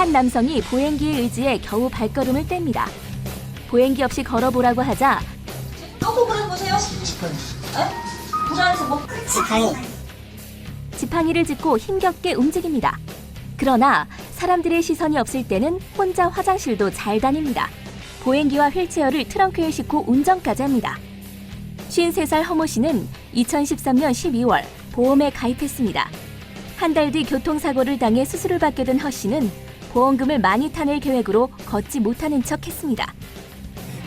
한 남성이 보행기에 의지해 겨우 발걸음을 뗍니다. 보행기 없이 걸어보라고 하자 또 그래 보세요. 에? 부산에서 뭐 지팡이 지팡이를 짚고 힘겹게 움직입니다. 그러나 사람들의 시선이 없을 때는 혼자 화장실도 잘 다닙니다. 보행기와 휠체어를 트렁크에 싣고 운전까지 합니다. 53살 허모 씨는 2013년 12월 보험에 가입했습니다. 한 달 뒤 교통사고를 당해 수술을 받게 된 허 씨는 보험금을 많이 타낼 계획으로 걷지 못하는 척 했습니다.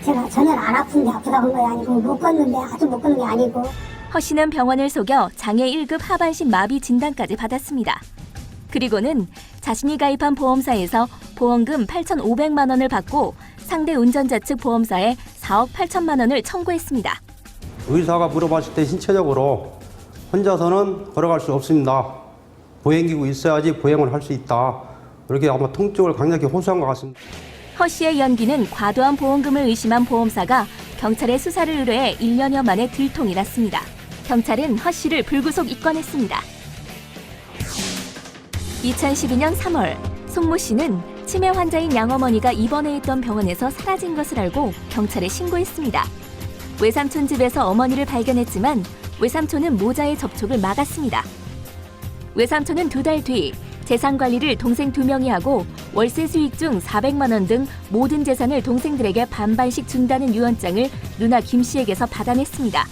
제가 전혀 안 아픈데 아프다고 한 게 아니고 못 걷는데 아주 못 걷는 게 아니고 허 씨는 병원을 속여 장애 1급 하반신 마비 진단까지 받았습니다. 그리고는 자신이 가입한 보험사에서 보험금 8,500만 원을 받고 상대 운전자 측 보험사에 4억 8천만 원을 청구했습니다. 의사가 물어봤을 때 신체적으로 혼자서는 걸어갈 수 없습니다. 보행기구 있어야지 보행을 할 수 있다. 이렇게 아마 통증을 강력히 호소한 것 같습니다. 허 씨의 연기는 과도한 보험금을 의심한 보험사가 경찰에 수사를 의뢰해 1년여 만에 들통이 났습니다. 경찰은 허 씨를 불구속 입건했습니다. 2012년 3월 송모 씨는 치매 환자인 양어머니가 입원해 있던 병원에서 사라진 것을 알고 경찰에 신고했습니다. 외삼촌 집에서 어머니를 발견했지만 외삼촌은 모자의 접촉을 막았습니다. 외삼촌은 두 달 뒤 재산 관리를 동생 두 명이 하고 월세 수익 중 400만 원 등 모든 재산을 동생들에게 반반씩 준다는 유언장을 누나 김 씨에게서 받아냈습니다.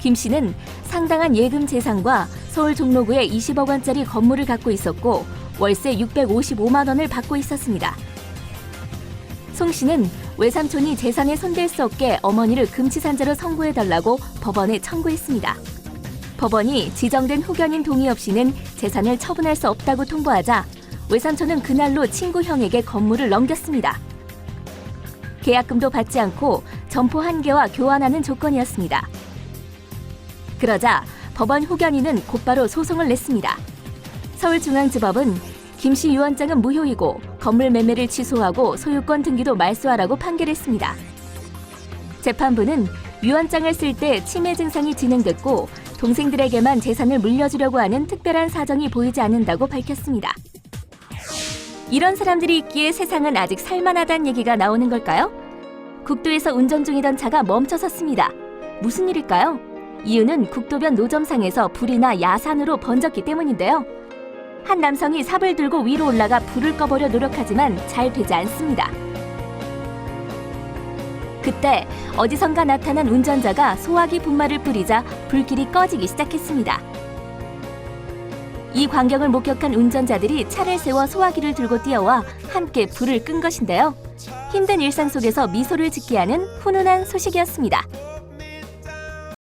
김 씨는 상당한 예금 재산과 서울 종로구에 20억 원짜리 건물을 갖고 있었고 월세 655만 원을 받고 있었습니다. 송 씨는 외삼촌이 재산에 손댈 수 없게 어머니를 금치산자로 선고해달라고 법원에 청구했습니다. 법원이 지정된 후견인 동의 없이는 재산을 처분할 수 없다고 통보하자 외삼촌은 그날로 친구 형에게 건물을 넘겼습니다. 계약금도 받지 않고 점포 한 개와 교환하는 조건이었습니다. 그러자 법원 후견인은 곧바로 소송을 냈습니다. 서울중앙지법은 김씨 유언장은 무효이고 건물 매매를 취소하고 소유권 등기도 말소하라고 판결했습니다. 재판부는 유언장을 쓸 때 치매 증상이 진행됐고 동생들에게만 재산을 물려주려고 하는 특별한 사정이 보이지 않는다고 밝혔습니다. 이런 사람들이 있기에 세상은 아직 살만하다는 얘기가 나오는 걸까요? 국도에서 운전 중이던 차가 멈춰 섰습니다. 무슨 일일까요? 이유는 국도변 노점상에서 불이나 야산으로 번졌기 때문인데요. 한 남성이 삽을 들고 위로 올라가 불을 꺼보려 노력하지만 잘 되지 않습니다. 그때 어디선가 나타난 운전자가 소화기 분말을 뿌리자 불길이 꺼지기 시작했습니다. 이 광경을 목격한 운전자들이 차를 세워 소화기를 들고 뛰어와 함께 불을 끈 것인데요. 힘든 일상 속에서 미소를 짓게 하는 훈훈한 소식이었습니다.